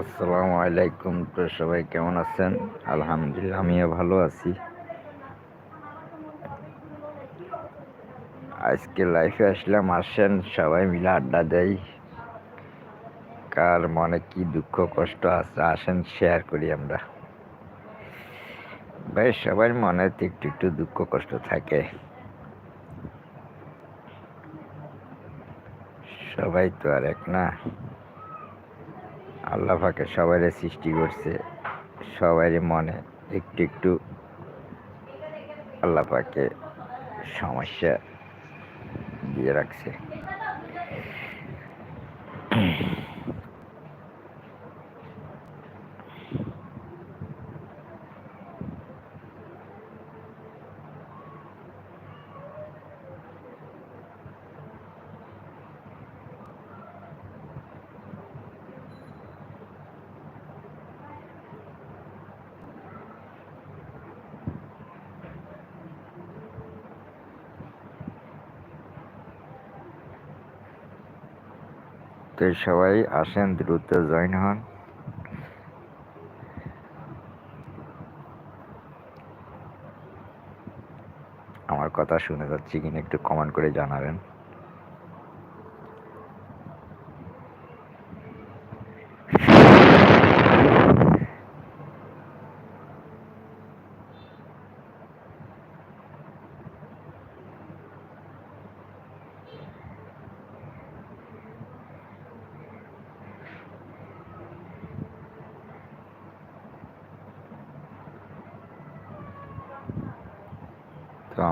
আসসালামু আলাইকুম তো সবাই কেমন আছেন? আলহামদুলিল্লাহ আমিও ভালো আছি। আজকে লাইফে আসলাম, আসেন, সবাই মিলে আড্ডা দেই। কার মনে কি দুঃখ, কষ্ট আছে, আসেন শেয়ার করি আমরা। ভাই, সবার মনে একটু একটু দুঃখ, কষ্ট থাকে। সবাই তো আর এক না। আল্লাহ পাকে সবাইরে সৃষ্টি করছে সবারই মনে একটু একটু আল্লাহ পাকে সমস্যা দিয়ে রাখছে তো সবাই আসেন, দ্রুত জয়েন হন। আমার কথা শুনে যাচ্ছি কিনা একটু কমেন্ট করে জানাবেন।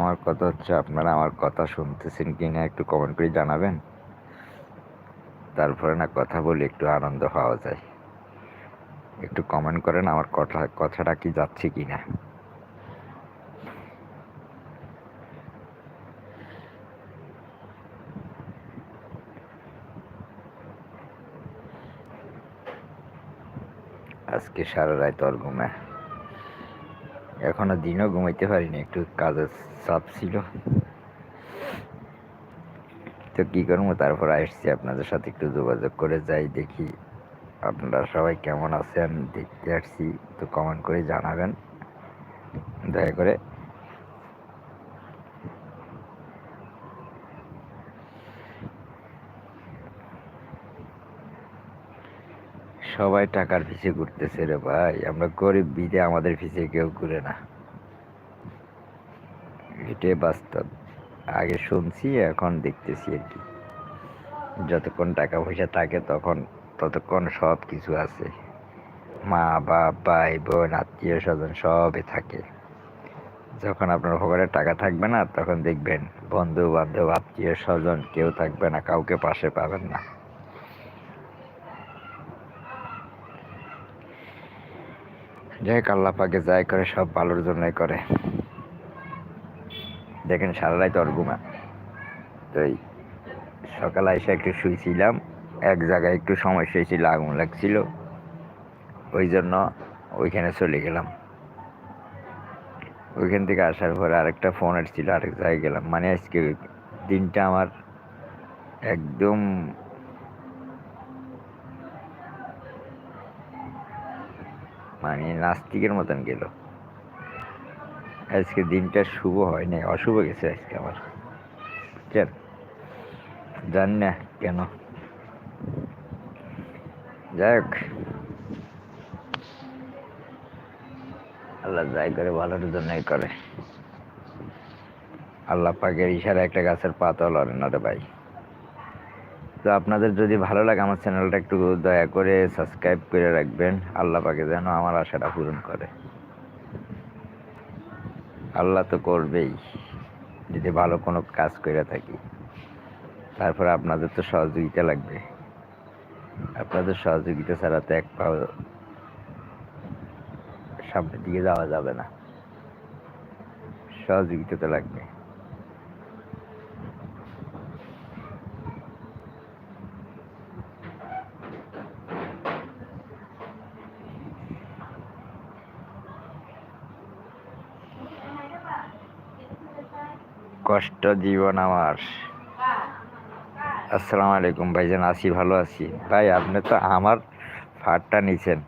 আমার কথা হচ্ছে, আপনারা আমার কথা শুনতেছেন কি না একটু কমেন্ট করে জানাবেন। তারপরে না কথা বলে একটু আনন্দ পাওয়া যায়। একটু কমেন্ট করেন আমার কথা, কথাটা কি যাচ্ছে কি না। আজকে সারা রাত ওর ঘুমে এখনও দিনও ঘুমাইতে পারিনি, একটু কাজের চাপ ছিল। তো কি করব? তারপর আসছি আপনাদের সাথে একটু যোগাযোগ করে যাই, দেখি আপনারা সবাই কেমন আছেন, দেখতে আসছি, তো কমেন্ট করে জানাবেন। দয়া করে সবাই টাকার পিছে ঘুরতেছে রে ভাই। আমরা গরিব বিদে আমাদের পিছে কেউ ঘুরে না। এটাই বাস্তব। আগে শুনছি, এখন দেখতেছি আর কি। যতক্ষণ টাকা পয়সা থাকে তখন, ততক্ষণ সব কিছু আছে। মা, বাপ, ভাই, বোন, আত্মীয় স্বজন সবই থাকে। যখন আপনার পকেটে টাকা থাকবে না, তখন দেখবেন বন্ধু বান্ধব আত্মীয় স্বজন কেউ থাকবে না, কাউকে পাশে পাবেন না। যাই হোক, আল্লাহ পাকে যাই করে, সব ভালোর জন্যই করে। দেখেন, সারা রাত ওর ঘুমা। তো এই সকালে এসে একটু শুয়েছিলাম এক জায়গায় একটু সমস্যা হয়েছিল আগুন লাগছিল। ওই জন্য ওইখানে চলে গেলাম। ওইখান থেকে আসার পরে আরেকটা ফোন আসছিল আরেক জায়গায় গেলাম। মানে আজকে দিনটা আমার একদম মানে নাস্তিকের মতন গেল। আজকে দিনটা শুভ হয় নাই, অশুভ গেছে আজকে আমার বুঝছেন জানি না কেন? যাই হোক। আল্লাহ যাই করে ভালোর জন্যই করে। আল্লাহ পাকের ইশারা একটা গাছের পাতা লড়ে না রে ভাই। তো আপনাদের যদি ভালো লাগে আমার চ্যানেলটা একটু দয়া করে সাবস্ক্রাইব করে রাখবেন। আল্লাহ পাকে যেন আমার আশাটা পূরণ করে। আল্লাহ তো করবেই, যদি ভালো কোনো কাজ করে থাকি। তারপরে আপনাদের তো সহযোগিতা লাগবে। আপনাদের সহযোগিতা ছাড়া তো এক পাও সামনের দিকে যাওয়া যাবে না। সহযোগিতা তো লাগবে। কষ্ট জীবন আমার। আসসালামু আলাইকুম ভাই ভাইজান, আছি, ভালো আছি। ভাই, আপনি তো আমার ফাটটা নিছেন।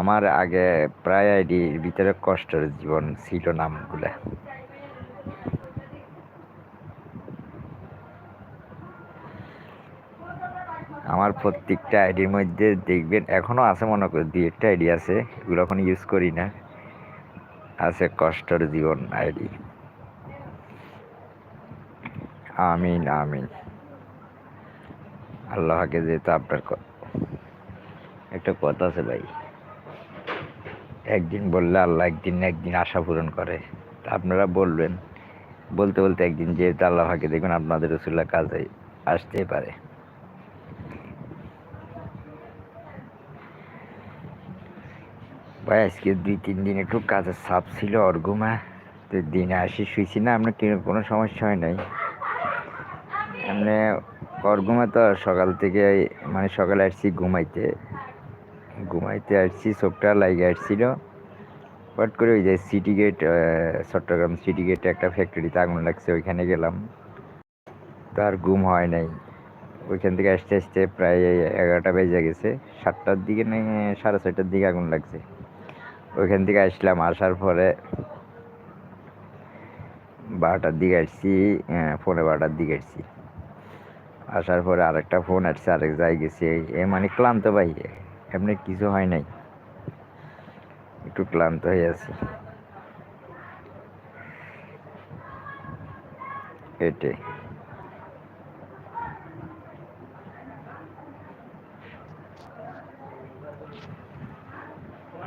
আমার আগে প্রায় আইডির ভিতরে কষ্টের জীবন ছিল নামগুলা। আমার প্রত্যেকটা আইডির মধ্যে দেখবেন, এখনও আছে মনে করি দুই একটা আইডি আছে, এগুলো এখন ইউজ করি না। আছে কষ্টের জীবন আইডি। আমিন আমিন। আল্লাহকে যেহেতু আপনার একটা কথা আছে ভাই। একদিন বললে আল্লাহ একদিন একদিন আশা পূরণ করে। তা আপনারা বলবেন। বলতে বলতে একদিন যেহেতু আল্লাহকে দেখবেন আপনাদের রসুল্লাহ কাজে আসতেই পারে। ভাই, আজকে দুই, তিন দিন একটু কাজের চাপ ছিল অর্ঘুমা তো দিনে আসি শুয়েছি না আপনার কোনো সমস্যা হয় নাই। এমনি অর্গুমা তো সকাল থেকে মানে সকালে আসছি ঘুমাইতে। ঘুমাইতে আসছি, চোখটা লাগে আসছিল। হট করে ওই যে সিটি গেট চট্টগ্রাম সিটি গেটে একটা ফ্যাক্টরিতে আগুন লাগছে, ওইখানে গেলাম। তার ঘুম হয় নাই। ওইখান থেকে আসতে আসতে প্রায় এগারোটা বেজে গেছে। সাতটার দিকে না, সাড়ে ছয়টার দিকে আগুন লাগছে। ওইখান থেকে আসলাম, আসার পরে বারোটার দিকে আসছি পনেরো বারোটার দিকে আসছি। আসার পরে আরেকটা ফোন আসছে, আরেক জায়গায় গেছি। এ মানে ক্লান্ত ভাই, এমনি কিছু হয় নাই। একটু ক্লান্ত হয়ে আছি। এটাই।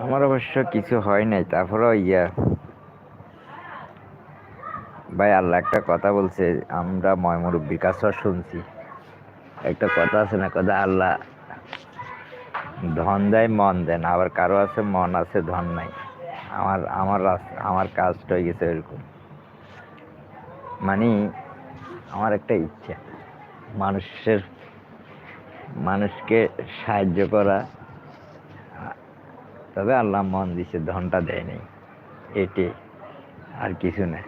আমার অবশ্য কিছু হয় নাই, তারপরেও ইয়া। ভাই, আল্লাহ একটা কথা বলছে, আমরা ময়মুরব্বীর কাছেও শুনছি। একটা কথা আছে না কথা আল্লাহ ধন দেয়, মন দেন আবার কারও আছে, মন আছে, ধন নাই। আমার আমার আমার কাজটা হয়ে গেছে এরকম। মানে আমার একটা ইচ্ছা, মানুষের, মানুষকে সাহায্য করা। তবে আল্লাহ মন দিছে, ধনটা দেয় নাই। এটি আর কিছু না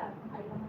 があります。